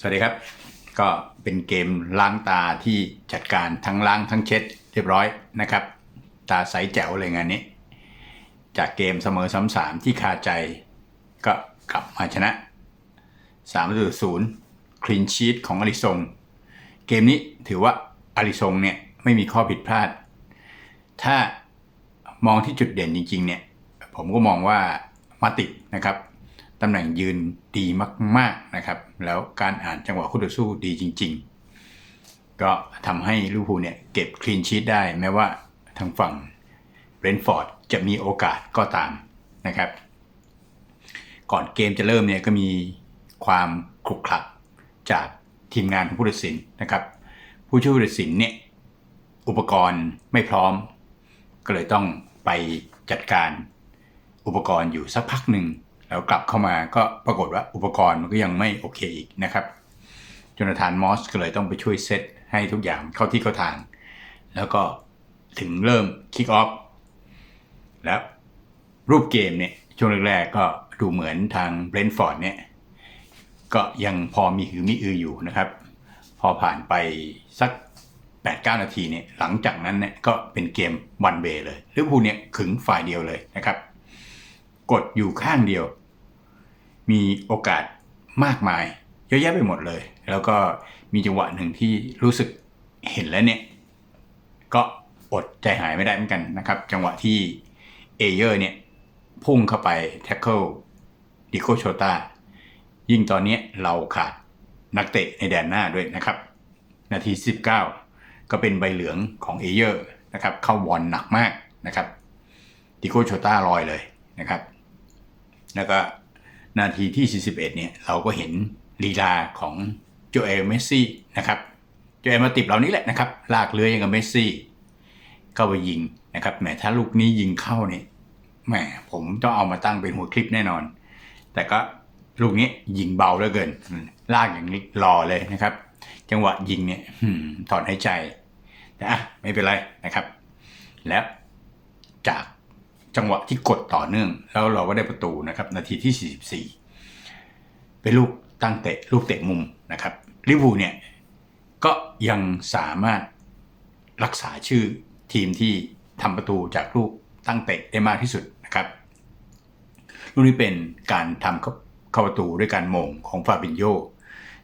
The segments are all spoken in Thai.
สวัสดีครับ ก็เป็นเกมล้างตาที่จัดการทั้งล้างทั้งเช็ด เรียบร้อยนะครับ ตาใสแจ๋วเลยงานนี้ จากเกมเสมอซ้ำสามที่คาใจ ก็กลับมาชนะ3ประตูศูนย์คลีนชีตของอลิซงเกมนี้ถือว่าอลิซงเนี่ยไม่มีข้อผิดพลาด ถ้ามองที่จุดเด่นจริงๆเนี่ยผมก็มองว่ามาตินะครับ ตำแหน่งยืนดีมาก ๆนะครับ แล้วการอ่านจังหวะคู่ต่อสู้ดีจริง ๆ ก็ทำให้ลิเวอร์พูลเนี่ยเก็บคลีนชีตได้แม้ว่าทางฝั่งเบรนท์ฟอร์ดจะมีโอกาสก็ตามนะครับ ก่อนเกมจะเริ่มเนี่ยก็มีความคลุกคลักจากทีมงานของผู้ตัดสินนะครับ ผู้ช่วยผู้ตัดสินเนี่ยอุปกรณ์ไม่พร้อม ก็เลยต้องไปจัดการอุปกรณ์อยู่สักพักหนึ่ง แล้วกลับเข้ามาก็ปรากฏว่าอุปกรณ์มันก็ยังไม่โอเคอีกนะครับจนทานมอสก็เลยต้องไปช่วยเซตให้ทุกอย่างเข้าที่เข้าทาง แล้วก็ถึงเริ่มคิกออฟแล้วรูปเกมเนี่ยช่วงแรกๆก็ดูเหมือนทางเบรนท์ฟอร์ดเนี่ยก็ยังพอมีหือมีอืออยู่นะครับ พอผ่านไปสัก 8-9 นาทีเนี่ยหลังจากนั้นเนี่ยก็เป็นเกมวันเวเลยลิเวอร์พูลเนี่ยขึงฝ่ายเดียวเลยนะครับ กดอยู่ข้างเดียว มีโอกาสมากมาย เยอะแยะไปหมดเลย แล้วก็มีจังหวะหนึ่งที่รู้สึกเห็นแล้วเนี่ย ก็อดใจหายไม่ได้เหมือนกันนะครับ จังหวะที่เอเยอร์เนี่ย พุ่งเข้าไปแท็กเกิลดิโกโชตายิ่งตอนนี้เราขาดนักเตะในแดนหน้าด้วยนะครับ นาที 19 ก็เป็นใบเหลืองของเอเยอร์นะครับ เข้าบอลหนักมากนะครับดิโกโชตาลอยเลยนะครับ แล้วก็นาทีที่ 41 เนี่ย เราก็เห็นลีลาของโจเอลเมสซี่นะครับโจเอลมาติบเรานี้แหละนะครับ ลากเลื้อยอยังกับเมสซี่ เข้าไปยิงนะครับแหมถ้าลูกนี้ยิงเข้าเนี่ยแหมผมต้องเอามาตั้งเป็นหัวคลิปแน่นอน แต่ก็ลูกนี้ยิงเบาเหลือเกิน ลากอย่างนี้รอเลยนะครับ จังหวะยิงเนี่ยถอนหายใจแต่อะไม่เป็นไรนะครับ แล้วจาก จังหวะที่กดต่อเนื่อง แล้วเราก็ได้ประตูนะครับนาทีที่ 44 เป็นลูกตั้งเตะลูกเตะมุมนะครับลิเวอร์พูลเนี่ยก็ยังสามารถรักษาชื่อทีมที่ทำประตูจากลูกตั้งเตะได้มากที่สุดนะครับลูกนี้เป็นการทำเข้าประตูด้วยการโมงของฟาบินโย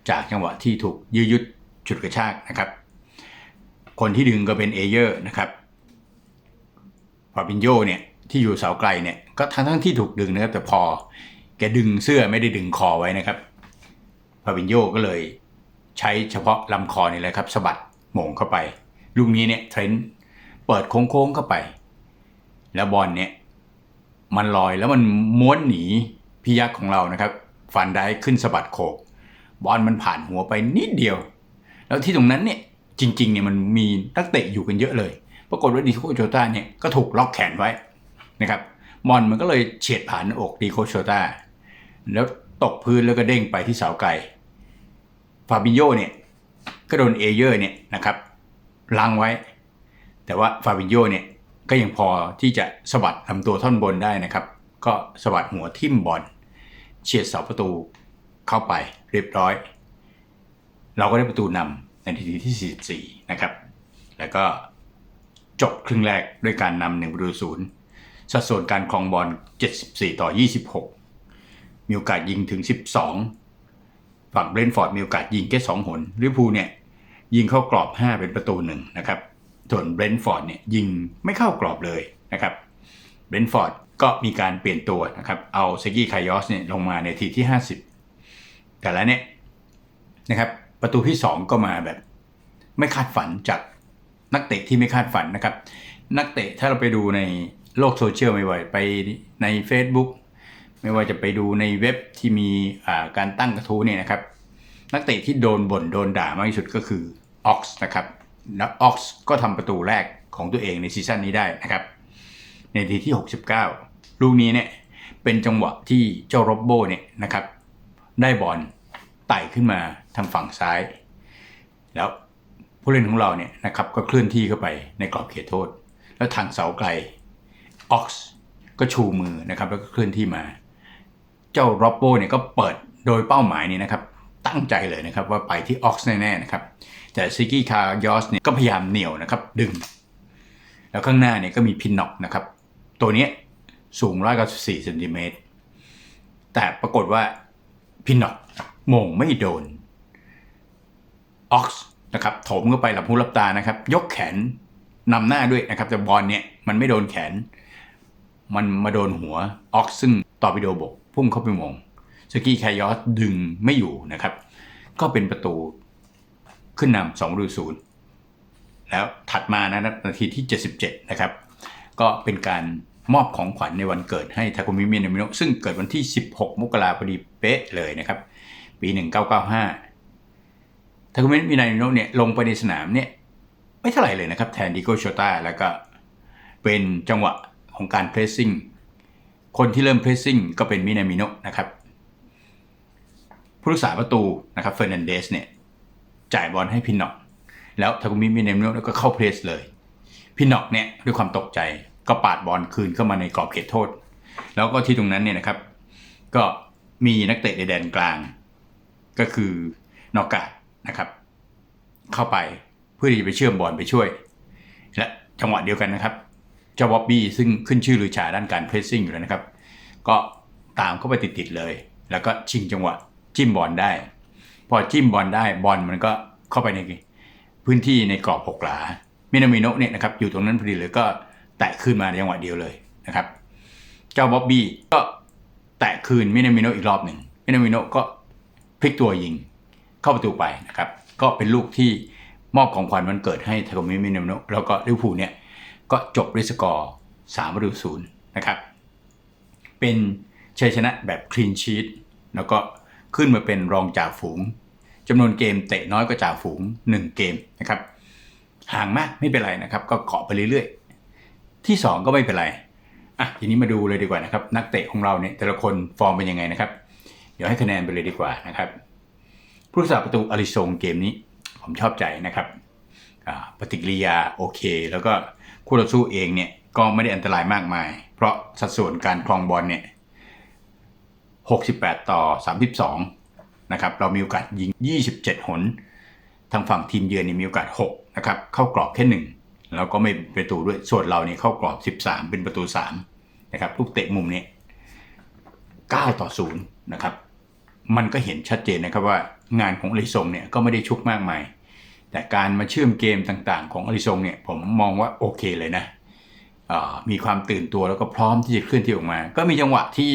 จากจังหวะที่ถูกยืดยุดฉุดกระชากนะครับ คนที่ดึงก็เป็นเอเยอร์นะครับฟาบินโยเนี่ย ที่อยู่เสาไกลเนี่ยก็ทั้งทั้งที่ถูกดึงนะครับแต่พอแกดึงเสื้อไม่ได้ดึงคอไว้นะครับฟาบินโยก็เลยใช้เฉพาะลำคอนี่แหละครับสะบัดหม่งเข้าไป ลูกนี้เนี่ยเทรนต์เปิดโค้งๆเข้าไป แล้วบอลเนี่ยมันลอยแล้วมันม้วนหนีพิยักษ์ของเรานะครับฟันได้ขึ้นสะบัดโขก บอลมันผ่านหัวไปนิดเดียว แล้วที่ตรงนั้นเนี่ยจริงๆเนี่ยมันมีนักเตะอยู่กันเยอะเลย ปรากฏว่าดีโคโชต้าเนี่ยก็ถูกล็อกแขนไว้ นะครับบอลมันก็เลยเฉียดผ่านอกดีโคโชต้าแล้วตกพื้นแล้วก็เด้งไปที่เสาไกลฟาบิโยเนี่ยก็โดนเอเยอร์เนี่ยนะครับลังไว้ แต่ว่าฟาบิโยเนี่ยก็ยังพอที่จะสะบัดลำตัวท่อนบนได้นะครับ ก็สะบัดหัวทิ่มบอลเฉียดเสาประตูเข้าไปเรียบร้อย เราก็ได้ประตูนำในนาทีที่ 44 นะครับ แล้วก็จบครึ่งแรกด้วยการนำหนึ่งประตูศูนย์ สัดส่วนการครองบอล 74 ต่อ 26 มีโอกาสยิงถึง 12 ฝั่งเบรนฟอร์ดมีโอกาสยิงแค่2หนลิเวอร์พูลเนี่ยยิงเข้ากรอบ 5 เป็นประตูหนึ่งนะครับ ส่วนเบรนฟอร์ดเนี่ยยิงไม่เข้ากรอบเลยนะครับเบรนฟอร์ดก็มีการเปลี่ยนตัวนะครับ เอาเซกิคายอสเนี่ยลงมาในทีที่ 50 แต่ละเนี่ยนะครับประตูที่ 2 ก็มาแบบไม่คาดฝันจากนักเตะที่ไม่คาดฝันนะครับ นักเตะถ้าเราไปดูใน โลกโซเชียลไม่ว่าไปใน Facebook ไม่ว่าจะไปดูในเว็บที่มีการตั้งกระทู้เนี่ยนะครับ นักเตะที่โดนบ่นโดนด่ามากที่สุดก็คือออกซ์นะครับแล้วออกซ์ก็ทำประตูแรกของตัวเองในซีซั่นนี้ได้นะครับ ในทีที่ 69 ลูกนี้เนี่ยเป็นจังหวะที่เจ้าโรบโบเนี่ยนะครับได้บอลไต่ขึ้นมาทางฝั่งซ้าย แล้วผู้เล่นของเราเนี่ยนะครับก็เคลื่อนที่เข้าไปในกรอบเขตโทษ แล้วทางเสาไกล ออกซ์ก็ชูมือนะครับแล้วก็เคลื่อนที่มา เจ้าโรบโบเนี่ยก็เปิดโดยเป้าหมายนี่นะครับ ตั้งใจเลยนะครับว่าไปที่ออกซ์แน่ๆนะครับ แต่ซิกี้คายอสเนี่ยก็พยายามเหนี่ยวนะครับดึง แล้วข้างหน้าเนี่ยก็มีพินน็อกนะครับ ตัวนี้สูง 194เซนติเมตรแต่ปรากฏว่าพินน็อกมงไม่โดนออกซ์นะครับโถมเข้าไปหลับหูหลับตานะครับ ยกแขนนำหน้าด้วยนะครับแต่บอลเนี่ยมันไม่โดนแขน มันมาโดนหัวออกซึ่งต่อปิโดบกพุ่งเข้าไปมงสกี้คยอสดึงไม่อยู่นะครับ ก็เป็นประตูขึ้นนำสองรูศูนย์แล้วถัดมานะนาทีที่ 77 นะครับ ก็เป็นการมอบของขวัญในวันเกิดให้ทาคุมิเมนามิโนะซึ่งเกิดวันที่ 16 มกราพอดีเป๊ะเลยนะครับ ปี 1995 ทาคุมิมินามิโนะเนี่ยลงไปในสนามเนี่ยไม่เท่าไหร่เลยนะครับ แทนดิโกโชต้าแล้วก็เป็นจังหวะ ของการเพรสซิ่งคนที่เริ่มเพรสซิ่งก็เป็นมินามิโนะนะครับ ผู้รักษาประตูนะครับเฟอร์นันเดสเนี่ยจ่ายบอลให้พินน็อก แล้วทาคุมิมินามิโนะก็เข้าเพรสเลย พินน็อกเนี่ยด้วยความตกใจก็ปาดบอลคืนเข้ามาในกรอบเขตโทษ แล้วก็ที่ตรงนั้นเนี่ยนะครับ ก็มีนักเตะในแดนกลาง ก็คือนอกกาดนะครับ เข้าไปเพื่อที่จะไปเชื่อมบอลไปช่วย และจังหวะเดียวกันนะครับ เจ้าบ๊อบบี้ซึ่งขึ้นชื่อลือชาด้านการเพรสซิ่งอยู่แล้วนะครับ ก็ตามเข้าไปติดๆเลย แล้วก็ชิงจังหวะจิ้มบอลได้ พอจิ้มบอลได้บอลมันก็เข้าไปในพื้นที่ในกรอบหกหลามินามิโนะเนี่ยนะครับอยู่ตรงนั้นพอดีเลยก็แตะขึ้นมาในจังหวะเดียวเลยนะครับ เจ้าบ๊อบบี้ก็แตะคืนมินามิโนะอีกรอบหนึ่งมินามิโนะก็พลิกตัวยิงเข้าประตูไปนะครับ ก็เป็นลูกที่มอบของขวัญวันเกิดให้ทาโกมิมินามิโนะแล้วก็ลิเวอร์พูลเนี่ย ก็จบด้วยสกอร์3ประตูศูนย์นะครับ เป็นชัยชนะแบบคลีนชีตแล้วก็ขึ้นมาเป็นรองจ่าฝูงจำนวนเกมเตะน้อยกว่าจ่าฝูง 1 เกมนะครับ ห่างมากไม่เป็นไรนะครับ ก็เกาะไปเรื่อยๆ ที่ 2 ก็ไม่เป็นไรอะทีนี้มาดูเลยดีกว่านะครับ นักเตะของเราเนี่ยแต่ละคนฟอร์มเป็นยังไงนะครับ เดี๋ยวให้คะแนนไปเลยดีกว่านะครับ ผู้รักษาประตูอาริซงเกมนี้ ผมชอบใจนะครับอ่าปฏิกิริยาโอเค แล้วก็ คู่ต่อสู้เองเนี่ยก็ไม่ได้อันตรายมากมาย เพราะสัดส่วนการครองบอลเนี่ย68 ต่อ 32 นะครับ เรามีโอกาสยิง 27 หน ทางฝั่งทีมเยือนนี่มีโอกาส 6 นะครับ เข้ากรอบแค่ 1 แล้วก็ไม่ประตูด้วย ส่วนเราเนี่ยเข้ากรอบ 13 เป็นประตู 3 นะครับ ลูกเตะมุมเนี่ย9ต่อ 0 นะครับ มันก็เห็นชัดเจนนะครับว่างานของลิซงเนี่ยก็ไม่ได้ชุกมากมาย แต่การมาเชื่อมเกมต่างๆ ของอลิซงเนี่ยผมมองว่าโอเคเลยนะมีความตื่นตัวแล้วก็พร้อมที่จะเคลื่อนที่ออกมา ก็มีจังหวะที่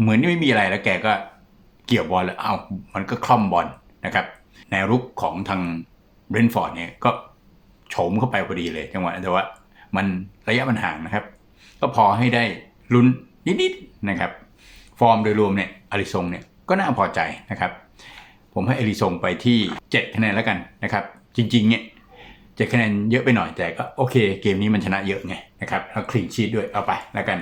เหมือนไม่มีอะไรแล้วแกก็เกี่ยวบอลแล้วเอ้ามันก็คล่อมบอลนะครับแนวรุกของทางเบรนฟอร์ดเนี่ยก็โฉมเข้าไปพอดีเลยจังหวะแต่ว่ามันระยะมันห่างนะครับ ก็พอให้ได้ลุ้นนิดๆนะครับ ฟอร์มโดยรวมเนี่ยอาริซงเนี่ยก็น่าพอใจนะครับ ผมให้เอาริซงไปที่ 7 คะแนนแล้วกันนะครับ จริงๆเนี่ยเจ็ดคะแนนเยอะไปหน่อยแต่ก็โอเค เกมนี้มันชนะเยอะไงนะครับแล้วคลีนชีตด้วยเอาไปแล้วกัน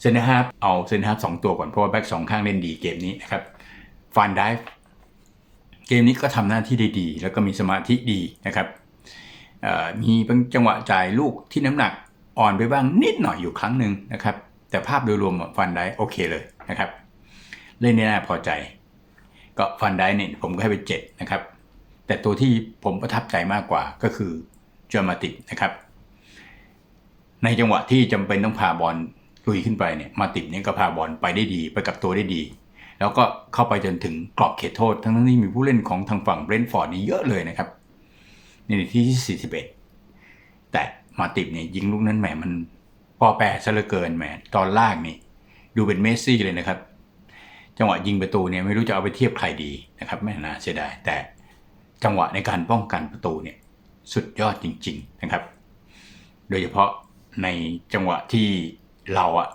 เซนเตอร์ฮาร์ฟเอาเซนเตอร์ฮาร์ฟสองตัวก่อนเพราะว่าแบ็กสองข้างเล่นดีเกมนี้นะครับฟันไดฟ์เกมนี้ก็ทำหน้าที่ได้ดี แล้วก็มีสมาธิดีนะครับมีบางจังหวะจ่ายลูกที่น้ำหนักอ่อนไปบ้างนิดหน่อยอยู่ครั้งหนึ่งนะครับ แต่ภาพโดยรวมฟันได้โอเคเลยนะครับ เล่นได้น่าพอใจ ก็ฟันได้เนี่ยผมก็ให้ไป7นะครับ แต่ตัวที่ผมประทับใจมากกว่าก็คือจอมาติกนะครับ ในจังหวะที่จำเป็นต้องพาบอลลุยขึ้นไปเนี่ยมาติดเนี่ยก็พาบอลไปได้ดี ไปกับตัวได้ดี แล้วก็เข้าไปจนถึงกรอบเขตโทษ ทั้งที่มีผู้เล่นของทางฝั่งเบรนท์ฟอร์ดนี่เยอะเลยนะครับในนาทีที่41 แต่มาติดเนี่ยยิงลูกนั้นแหมมันปอแปรซะเหลือเกินแหมตอนล่างนี่ ดูเป็นเมสซี่เลยนะครับ จังหวะยิงประตูเนี่ยไม่รู้จะเอาไปเทียบใครดีนะครับไม่น่าเสียดายแต่จังหวะในการป้องกันประตูเนี่ยสุดยอดจริง ๆนะครับ โดยเฉพาะในจังหวะที่เราอะ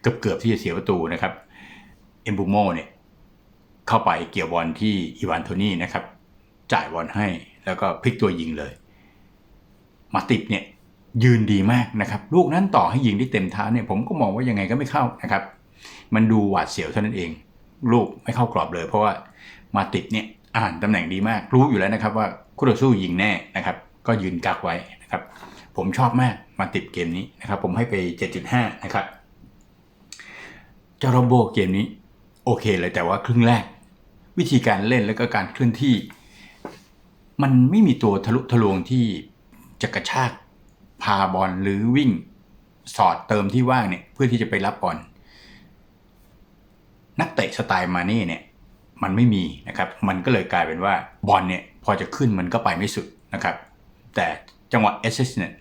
เกือบเกือบๆที่จะเสียประตูนะครับเอมบูโมเนี่ยเข้าไปเกี่ยวบอลที่อีวานโทนี่นะครับ จ่ายบอลให้แล้วก็พลิกตัวยิงเลย มาติดเนี่ยยืนดีมากนะครับ ลูกนั้นต่อให้ยิงได้เต็มเท้าเนี่ยผมก็มองว่ายังไงก็ไม่เข้านะครับ มันดูหวาดเสียวเท่านั้นเอง ลูกไม่เข้ากรอบเลย เพราะว่ามาติดเนี่ยอ่านตำแหน่งดีมาก รู้อยู่แล้วนะครับว่าคู่ต่อสู้ยิงแน่นะครับ ก็ยืนกักไว้นะครับ ผมชอบมากมาติดเกมนี้นะครับ ผมให้ไป 7.5 นะครับเจ้าโรโบเกมนี้โอเคเลยแต่ว่าครึ่งแรก วิธีการเล่นแล้วก็การเคลื่อนที่ มันไม่มีตัวทะลุทะลวงที่จะกระชากพาบอลหรือวิ่งสอดเติมที่ว่างเนี่ยเพื่อที่จะไปรับบอล นักเตะสไตล์มาเน่เนี่ยมันไม่มีนะครับ มันก็เลยกลายเป็นว่าบอลเนี่ยพอจะขึ้นมันก็ไปไม่สุดนะครับ แต่จังหวะ a s s i s t เนี่ย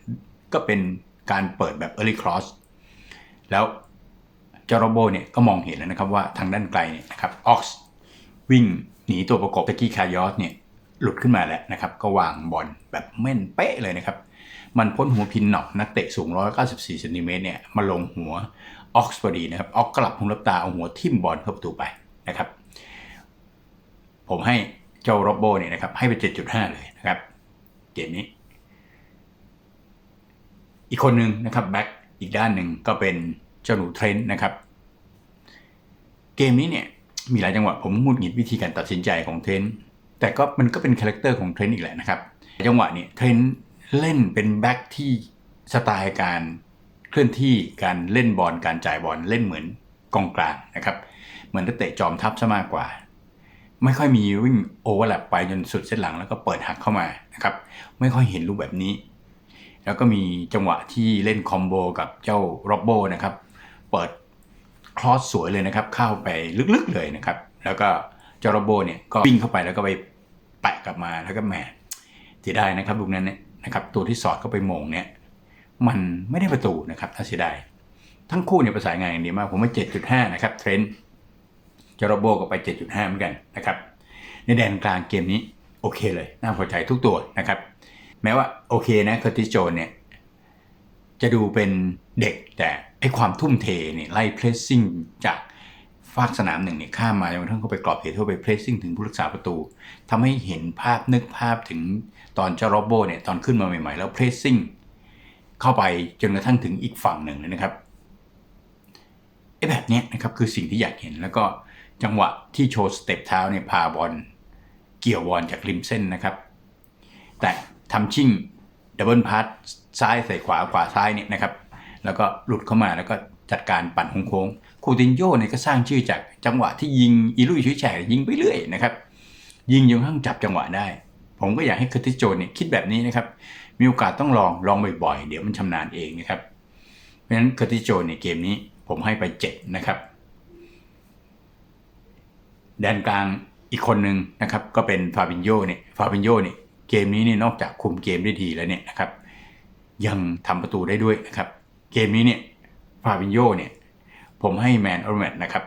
ก็เป็นการเปิดแบบ early cross แล้วจอร์โบเนี่ยก็มองเห็นแล้วนะครับว่าทางด้านไกลเนี่ยนะครับออกซ์วิ่งหนีตัวประกบตะกี้คายอสเนี่ยหลุดขึ้นมาแล้วนะครับ ก็วางบอลแบบแม่นเป๊ะเลยนะครับ มันพ้นหัวพินหนอกนักเตะสูง 194เซนติเมตรเนี่ยมาลงหัว ออกซ์พอดีนะครับออกกลับหุลับตาเอาหัวทิ่มบอลเข้าประตูไปนะครับ ผมให้เจ้าโรบโบเนี่ยนะครับ ให้ไป 7.5 เลยนะครับ เกมนี้ อีกคนหนึ่งนะครับแบ็กอีกด้านหนึ่งก็เป็นเจ้าหนูเทรนต์นะครับ เกมนี้เนี่ยมีหลายจังหวะผมหงุดหงิดวิธีการตัดสินใจของเทรนต์แต่ก็มันก็เป็นคาแรคเตอร์ของเทรนต์อีกแหละนะครับ จังหวะนี้เทรนต์เล่นเป็นแบ็กที่สไตล์การ เคลื่อนที่การเล่นบอลการจ่ายบอลเล่นเหมือนกองกลางนะครับ เหมือนนักเตะจอมทัพซะมากกว่า ไม่ค่อยมีวิ่งโอเวอร์แลปไปจนสุดเส้นหลังแล้วก็เปิดหักเข้ามานะครับไม่ค่อยเห็นรูปแบบนี้ แล้วก็มีจังหวะที่เล่นคอมโบกับเจ้าโรบโบนะครับเปิดคลอสสวยเลยนะครับเข้าไปลึกๆเลยนะครับ แล้วก็เจ้าโรบโบเนี่ยก็วิ่งเข้าไปแล้วก็ไปแปะกลับมาแล้วก็แหมเสียดายนะครับลูกนั้นเนี่ยนะครับตัวที่สอดเข้าไปมงเนี่ย มันไม่ได้ประตูนะครับถ้าเสียดายทั้งคู่เนี่ยประสานงานอย่างดีมากผมว่า7.5 นะครับเทรนด์เจาโรโบก็ไป 7.5 เหมือนกันนะครับในแดนกลางเกมนี้โอเคเลย น่าพอใจทุกตัวนะครับ แม้ว่าโอเคนะเคอร์ติสโจนเนี่ยจะดูเป็นเด็กแต่ไอความทุ่มเทเนี่ยไล่เพรสซิ่งจากฟากสนามหนึ่งเนี่ยข้ามมาจนกระทั่งเข้าไปกรอบเขตเข้าไปเพรสซิ่งถึงผู้รักษาประตูทำให้เห็นภาพนึกภาพถึงตอนเจาโรโบเนี่ยตอนขึ้นมาใหม่ๆ แล้วเพรสซิ่ง เข้าไปจนกระทั่งถึงอีกฝั่งหนึ่งเลยนะครับไอ้แบบเนี้ยนะครับคือสิ่งที่อยากเห็นแล้วก็จังหวะที่โชว์สเต็ปเท้าเนี่ยพาบอลเกี่ยวบอลจากริมเส้นนะครับ แต่ทำชิ่งดับเบิลพาสซ้ายใส่ขวาขวาซ้ายเนี่ยนะครับ แล้วก็หลุดเข้ามาแล้วก็จัดการปั่นโค้งๆคูตินโยเนี่ยก็สร้างชื่อจากจังหวะที่ยิงอีลุยชุยแฉกยิงไปเรื่อยนะครับ ยิงจนกระทั่งจับจังหวะได้ ผมก็อยากให้คอร์ติสโจนเนี่ยคิดแบบนี้นะครับ มีโอกาสต้องลองลองบ่อยๆ เดี๋ยวมันชำนาญเองนะครับ เพราะฉะนั้นเคอร์ติโจนในเกมนี้ผมให้ไป 7 นะครับ แดนกลางอีกคนหนึ่งนะครับ ก็เป็นฟาบินโยเนี่ยฟาบินโยเนี่ยเกมนี้เนี่ยนอกจากคุมเกมได้ดีแล้วเนี่ยนะครับ ยังทำประตูได้ด้วยนะครับ เกมนี้เนี่ยฟาบินโยเนี่ยผมให้แมนออร์แมทนะครับ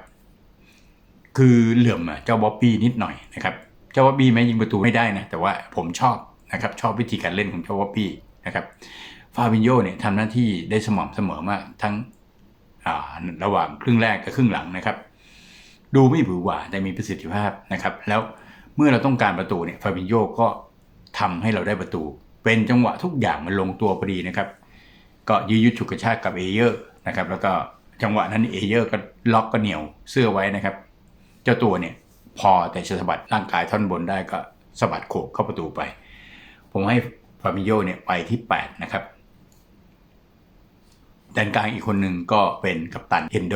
คือเหลื่อมอะเจ้าบ๊อบบี้นิดหน่อยนะครับ เจ้าบ๊อบบี้แม้ยิงประตูไม่ได้นะ แต่ว่าผมชอบ นะครับชอบวิธีการเล่นของเจ้าบ๊อบบี้นะครับฟาบินโยเนี่ยทำหน้าที่ได้สม่ำเสมอมากทั้งระหว่างครึ่งแรกกับครึ่งหลังนะครับ ดูไม่หวือหวาแต่มีประสิทธิภาพนะครับ แล้วเมื่อเราต้องการประตูเนี่ยฟาบินโยก็ทำให้เราได้ประตู เป็นจังหวะทุกอย่างมันลงตัวพอดีนะครับ ก็ยื้อยุดฉุกกระชากกับเอเยอร์นะครับ แล้วก็จังหวะนั้นเอเยอร์ก็ล็อกก็เหนียวเสื้อไว้นะครับ เจ้าตัวเนี่ยพอแต่จะสะบัดร่างกายท่อนบนได้ก็สะบัดโขกเข้าประตูไป ผมให้ฟาบิโยเนี่ยไปที่ 8 นะครับแดนกลางอีกคนหนึ่งก็เป็นกัปตันเฮนโด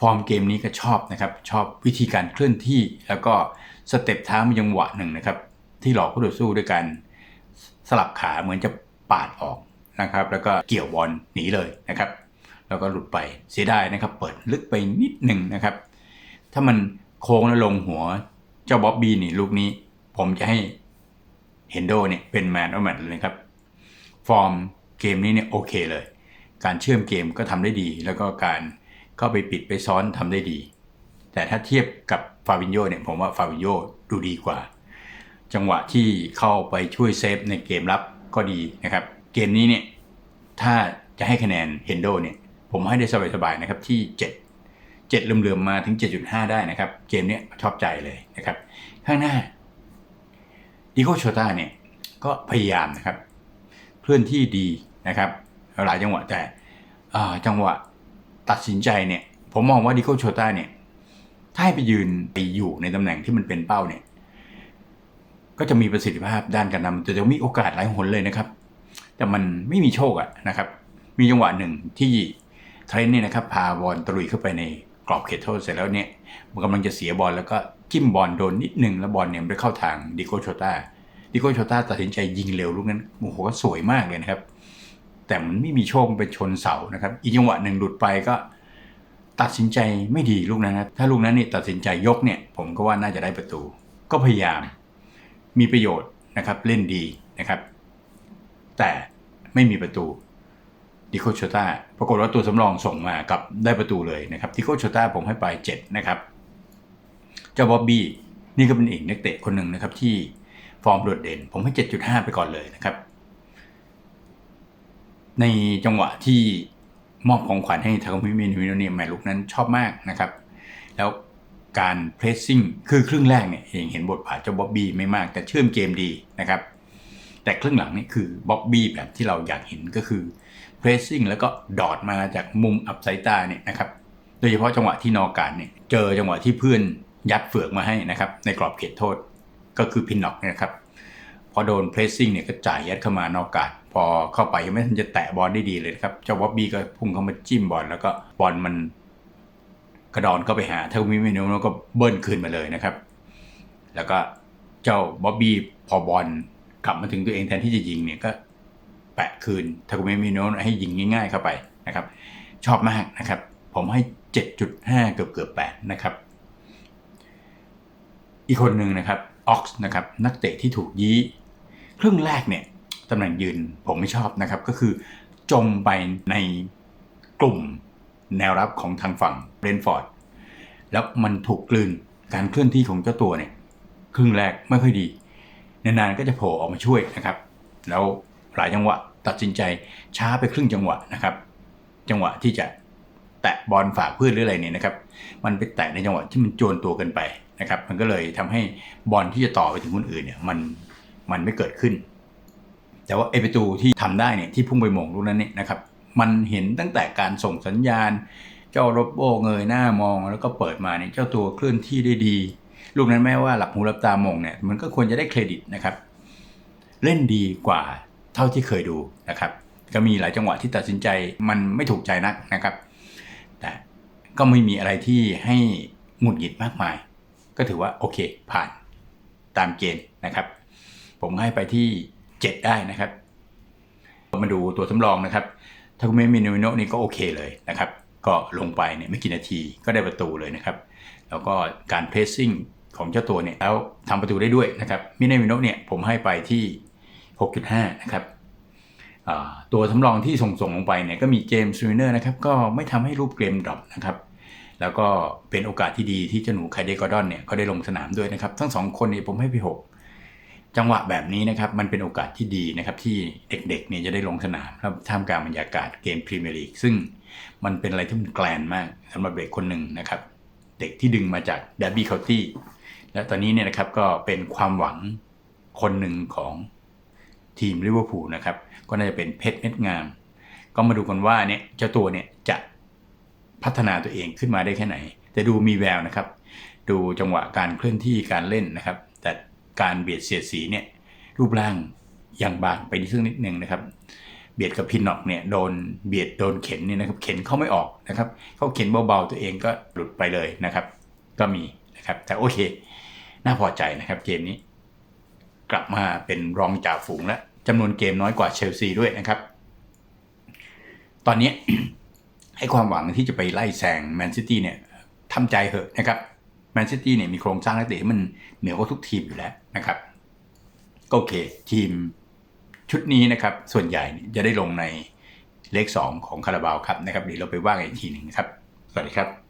ฟอร์มเกมนี้ก็ชอบนะครับ ชอบวิธีการเคลื่อนที่ แล้วก็สเต็ปเท้ามีจังหวะหนึ่งนะครับ ที่หลอกคู่ต่อสู้ด้วยการสลับขาเหมือนจะปาดออกนะครับ แล้วก็เกี่ยวบอลหนีเลยนะครับ แล้วก็หลุดไปเสียดายนะครับ เปิดลึกไปนิดหนึ่งนะครับ ถ้ามันโค้งแล้วลงหัวเจ้าบ๊อบบี้นี่ลูกนี้ ผมจะให้ เฮนโดเนี่ยเป็นแมนออฟแมตเลยนะครับ ฟอร์มเกมนี้เนี่ยโอเคเลย การเชื่อมเกมก็ทำได้ดี แล้วก็การเข้าไปปิดไปซ้อนทำได้ดี แต่ถ้าเทียบกับฟาวินโยเนี่ยผมว่าฟาวินโยดูดีกว่า จังหวะที่เข้าไปช่วยเซฟในเกมรับก็ดีนะครับ เกมนี้เนี่ยถ้าจะให้คะแนนเฮนโดเนี่ยผมให้ได้สบายๆนะครับที่ 7 7เลื่อมๆมาถึง 7.5 ได้นะครับ เกมนี้ชอบใจเลยนะครับ ข้างหน้า ดิโกโชต้าเนี่ยก็พยายามนะครับ เคลื่อนที่ดีนะครับหลายจังหวะแต่จังหวะตัดสินใจเนี่ย ผมมองว่าดิโกโชต้าเนี่ย ถ้าให้ไปยืนไปอยู่ในตำแหน่งที่มันเป็นเป้าเนี่ย ก็จะมีประสิทธิภาพด้านการนำแต่จะมีโอกาสหลายหนเลยนะครับ แต่มันไม่มีโชคอะนะครับ มีจังหวะหนึ่งที่เทรนเนี่ยนะครับ พาบอลตรุยเข้าไปใน กรอบเขตโทษเสร็จแล้วเนี่ยมันกำลังจะเสียบอลแล้วก็จิ้มบอลโดนนิดนึงแล้วบอลเนี่ยมันไปเข้าทางดิโกโชต้าดิโกโชต้าตัดสินใจยิงเร็วลูกนั้นโอ้โหก็สวยมากเลยนะครับ แต่มันไม่มีโชคมันไปชนเสานะครับ อีกจังหวะหนึ่งหลุดไปก็ ตัดสินใจไม่ดีลูกนั้นนะถ้าลูกนั้นนี่ตัดสินใจยกเนี่ย ผมก็ว่าน่าจะได้ประตู ก็พยายาม มีประโยชน์นะครับเล่นดีนะครับ แต่ไม่มีประตู ดิโคโชตาปรากฏว่าตัวสำรองส่งมากับได้ประตูเลยนะครับดิโคโชตาผมให้ไป 7 นะครับ เจ้าบ๊อบบี้นี่ก็เป็นอีกนักเตะคนหนึ่งนะครับที่ฟอร์มโดดเด่น ผมให้ 7.5 ไปก่อนเลยนะครับ ในจังหวะที่มอบของขวัญให้ทาคุมิมินุโนเนี่ยแมลุกนั้นชอบมากนะครับ แล้วการเพรสซิ่งคือครึ่งแรกเนี่ยเองเห็นบทบาทเจ้าบ๊อบบี้ไม่มากแต่เชื่อมเกมดีนะครับ แต่ครึ่งหลังนี่คือบ๊อบบี้แบบที่เราอยากเห็นก็คือ เพรสซิ่งแล้วก็ดอดมาจากมุมอับสายตาเนี่ยนะครับโดยเฉพาะจังหวะที่นอการเนี่ยเจอจังหวะที่เพื่อนยัดเฟือกมาให้นะครับในกรอบเขตโทษก็คือพินน็อกเนี่ยนะครับพอโดนเพรสซิ่งเนี่ยก็จ่ายยัดเข้ามานอกการพอเข้าไปยังไม่ทันจะแตะบอลได้ดีเลยครับเจ้าบ๊อบบี้ก็พุ่งเข้ามาจิ้มบอลแล้วก็บอลมันกระดอนเข้าไปหาเทามิเมโนแล้วก็เบิ้ลคืนมาเลยนะครับ แล้วก็เจ้าบ๊อบบี้พอบอลกลับมาถึงตัวเองแทนที่จะยิงเนี่ยก็ แปะคืนทาคุเมมิโนะให้ยิงง่ายๆเข้าไปนะครับ ชอบมากนะครับ ผมให้ 7.5 เกือบเกือบ8นะครับ อีกคนหนึ่งนะครับออกซ์นะครับนักเตะที่ถูกยี้ครึ่งแรกเนี่ยตำแหน่งยืนผมไม่ชอบนะครับ ก็คือจมไปในกลุ่มแนวรับของทางฝั่งเบรนฟอร์ดแล้วมันถูกกลืนการเคลื่อนที่ของเจ้าตัวเนี่ย ครึ่งแรกไม่ค่อยดี นานๆก็จะโผล่ออกมาช่วยนะครับ แล้ว หลายจังหวะ ตัดสินใจช้าไปครึ่งจังหวะนะครับ จังหวะที่จะแตะบอลฝากเพื่อนหรืออะไรเนี่ยนะครับ มันไปแตะในจังหวะที่มันโจรตัวเกินไปนะครับ มันก็เลยทำให้บอลที่จะต่อไปถึงคนอื่นเนี่ยมันมันไม่เกิดขึ้น แต่ว่าไอประตูที่ทำได้เนี่ยที่พุ่งไปมงลูกนั้นเนี่ยนะครับมันเห็นตั้งแต่การส่งสัญญาณ เจ้าโรบโบเงยหน้ามองแล้วก็เปิดมาเนี่ยเจ้าตัวเคลื่อนที่ได้ดี ลูกนั้นแม้ว่าหลับหูหลับตามองเนี่ยมันก็ควรจะได้เครดิตนะครับ เล่นดีกว่า เท่าที่เคยดูนะครับ ก็มีหลายจังหวะที่ตัดสินใจมันไม่ถูกใจนักนะครับ แต่ก็ไม่มีอะไรที่ให้หงุดหงิดมากมาย ก็ถือว่าโอเคผ่านตามเกณฑ์นะครับ ผมให้ไปที่ 7 ได้นะครับมาดูตัวสำรองนะครับทาคุเมะมิโนโนนี่ก็โอเคเลยนะครับ ก็ลงไปเนี่ยไม่กี่นาทีก็ได้ประตูเลยนะครับ แล้วก็การเพรสซิ่งของเจ้าตัวเนี่ยแล้วทำประตูได้ด้วยนะครับมิเนมิโนเนี่ยผมให้ไปที่ 6.5 นะครับตัวสำรองที่ส่งส่งลงไปเนี่ยก็มีเจมส์วินเนอร์นะครับก็ไม่ทำให้รูปเกมดรอปนะครับแล้วก็เป็นโอกาสที่ดีที่เจ้าหนูไคเดกอร์ดอนเนี่ยก็ได้ลงสนามด้วยนะครับ ทั้งสองคนเนี่ยผมให้ไปหกจังหวะแบบนี้นะครับมันเป็นโอกาสที่ดีนะครับที่เด็กๆเนี่ยจะได้ลงสนามแล้วท่ามกลางบรรยากาศเกมพรีเมียร์ลีกซึ่งมันเป็นอะไรที่มันแกลนมากสำหรับเด็กคนหนึ่งนะครับเด็กที่ดึงมาจากเดบบี้เคานตี้และตอนนี้เนี่ยนะครับก็เป็นความหวังคนหนึ่งของ ทีมลิเวอร์พูลนะครับ ก็น่าจะเป็นเพชรเม็ดงาม ก็มาดูกันว่าเนี่ยเจ้าตัวเนี่ยจะพัฒนาตัวเองขึ้นมาได้แค่ไหน แต่ดูมีแววนะครับ ดูจังหวะการเคลื่อนที่การเล่นนะครับ แต่การเบียดเสียดสีเนี่ยรูปร่างยังบางไปนิดนึงนิดนึงนะครับ เบียดกับพินน็อกเนี่ยโดนเบียดโดนเข็นเนี่ยนะครับเข็นเข้าไม่ออกนะครับเขาเข็นเบาๆตัวเองก็หลุดไปเลยนะครับ ก็มีนะครับแต่โอเค น่าพอใจนะครับเกมนี้ กลับมาเป็นรองจ่าฝูงและ จำนวนเกมน้อยกว่าเชลซีด้วยนะครับ ตอนนี้ให้ความหวังที่จะไปไล่แซงแมนซิตี้เนี่ยทำใจเถอะนะครับแมนซิตี้เนี่ยมีโครงสร้างนักเตะมันเหนือกว่าทุกทีมอยู่แล้วนะครับ ก็โอเค ทีมชุดนี้นะครับ ส่วนใหญ่จะได้ลงในเลข 2 ของคาราบาวครับนะครับเดี๋ยวเราไปว่ากันอีกทีหนึ่งครับ สวัสดีครับ